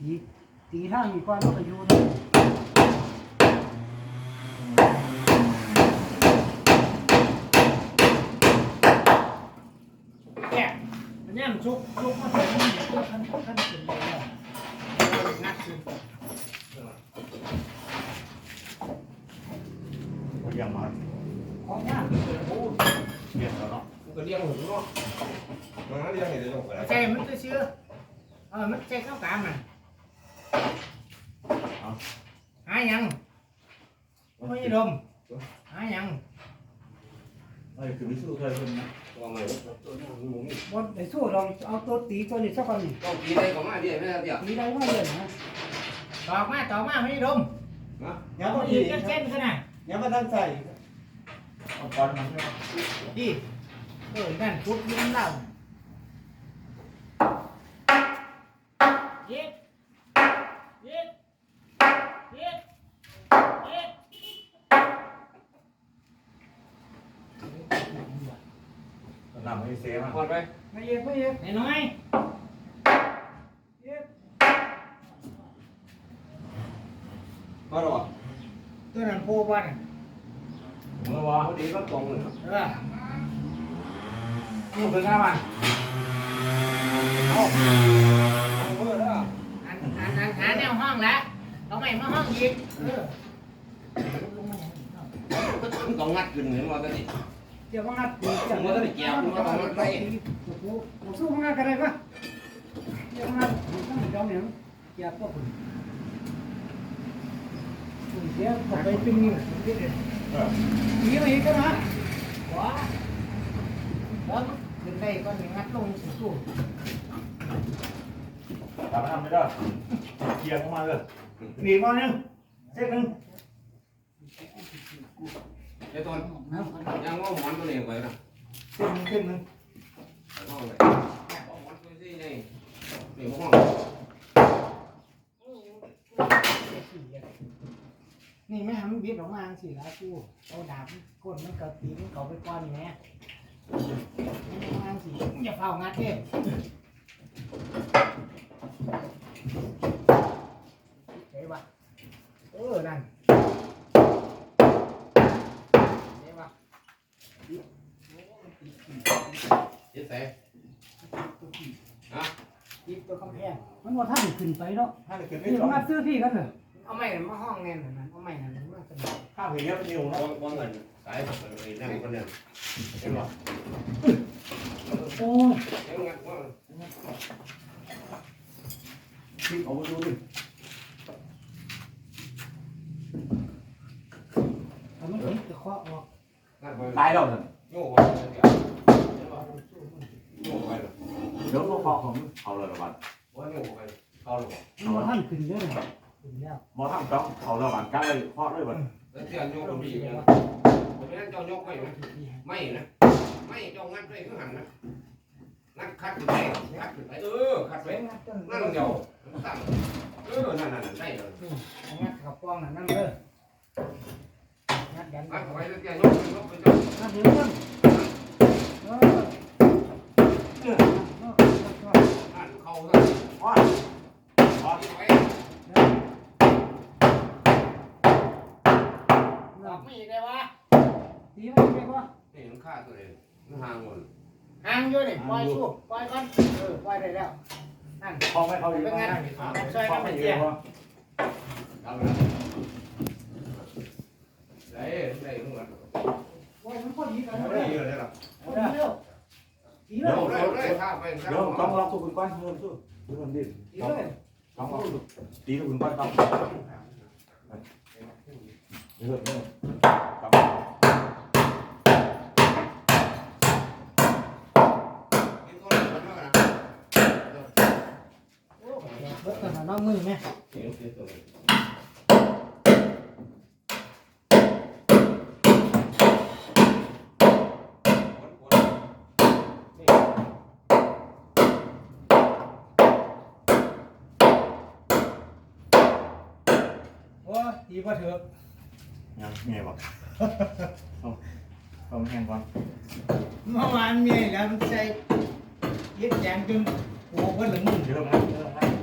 ตีตีทางอีกก่อนมันก็อยู่นี่แก่อันนี้มันชุกชุกมาใส่มันเพื่อขั้นขั้นขึ้นเลยแล้วนักขึ้นเรียงมาของงานเรียงแล้วเนาะมันก็เลี้ยงหนูเนาะมันเลี้ยงให้ได้ลงไปแล้วใช่มันจะเชื่อเออมันใช่ข้าวกามอะหายังไม่ยดมหายังเอ้ยคือวิสุทธิ์เคยเป็นนะ ตัวใหม่ตัวนี้มันมุ้งบนไอ้สู้เราเอาตัวตีตัวนี้สักคนนี่ต้องกินได้ก็มาเดี๋ยวไม่ได้เดี๋ยวตีได้ว่าเลยนะตอกมาตอกมาไม่ยดม นะ อย่า เอา มา อี อี ก ก เส้นขนาด อย่ามาตั้งใจ เอาก้อนมันใช่ไหม ดีเออนั่นทุบยิ้มเล่าเย็ดเย็ดเย็ดเย็ด นำให้เซฟมาพอดไปไม่เย็บไม่เย็บไอ้น้อยเย็บพอดหรอตัวนั้นโพบ้านเมื่อวานพอดีก็ตรงเลยเออนี่เป็นไงบ้างเอาเมื่อแล้วอันอันอันหาแนวห้องแล้วเอาใหม่มาห้องอีกเออต้องงัดขึ้นเหมือนว่าตอนนี้ เดี๋ยวมางัดตีเดี๋ยวผมว่าต้องได้เกี่ยวผมว่าต้องงัดไปโอ้โหผมสู้มางัดกันเลยปะเดี๋ยวมางัดผมต้องยอมอย่างเกี่ยวกับผมผมเสียก็ไปตึงนิ้วผมเสียเลยเออตีมาอีกก็นะว้าแล้วขึ้นได้ก็อย่างงัดลงสู้ทำทำไม่ได้เคลียร์เข้ามาเลยหนีมาหนึ่งเส้นหนึ่ง ไอ้ต้นยังว่าหมอนตัวนี้ไปนะเส้นหนึ่งเส้นหนึ่งห้องเลยหมอนตัวนี้นี่นี่ห้องนี่แม่มันบิดออกมาสิละกูเอาดาบก้นมันกระตีมันเก่าไปก้อนนี่แม่มันสิอย่าเฝ้างัดเด้เฮ้ยว่ะเออนั่นเฮ้ยว่ะ เจ๊แต่ยิบตัวกำแพงมันว่าท่านขึ้นไปเนาะถ้าจะเกิดไม่นี่ตรมางงัดซื้อพี่กันเถอะเอาไม้นั่นมาห้องแน่นนั่นเอาไม้นั่นมาสนิทข้าวเหี่ยวนิ้วเนาะว่าว่าเงินสายแบบนี้นั่งคนเนี่ยเห็นป่ะโอ้ยเห็นงัดว่าคิดเอาไปดูดิทำมันถึงจะเคาะออกงัดไปตายแล้วเนี่ยโย่ว่าเดี๋ยวเห็นป่ะโย่ไปเลย เดี๋ยวก็พอของเอาเลยละวันว่าโย่ไปเข้าหรอมันว่าท่านขึ้นเยอะเลยถึงแล้วมอทำจ้องเอาละวันก้าวเลยพอเลยวันแล้วเทียนโย่คนดีกันผมไม่ได้เจ้าโย่ไปไหมไม่นะไม่เจ้างัดไปข้างหันนะงัดคัดไปคัดไปเออคัดไปนั่นเดียวตั้งเออนั่นนั่นได้เลยงัดขับป้องนั่นนั่นเลยงัดยันงัดไว้แล้วเทียนโย่โย่ไปเจ้าน่าเดือดจังเออเออ อ่านเข้าซะ พอพอ ไว้ ดอกมีได้วะตีมันไปว่านี่มันฆ่าตัวเองมันห่างหมดห่างอยู่นี่ปล่อยสู้ปล่อยก่อนเออปล่อยได้แล้วนั่นพอไม่เขาอยู่เป็นไงพอช่วยกันไม่เป็นเยเจ้าอะเอาละได้ได้ทั้งหมดโอ้ยมันพอดีกันได้เยอะเลยล่ะพอดีเร็วตีเลเดี๋ยยวได้ได้ฆ่าไปฆ่าเดี๋ยวต้องลองสู้คุณก้อนเงินสู้ดูมันดิตีเลยต้องลองตีคุณก้อนครับเยอะเลยครับ กินตัวนี้มันว่ากัน โอ้เบิดกั นน้องมือแม่เสียงเสียงตัวนี้โอ้ดีกว่าเถอะยังไงบอกต้องต้องแห้งก่อนเมื่อวานมีแล้วมันใส่ยึดแจงจนโอ้เพิ่นละมึงเยอะนะเยอะนะ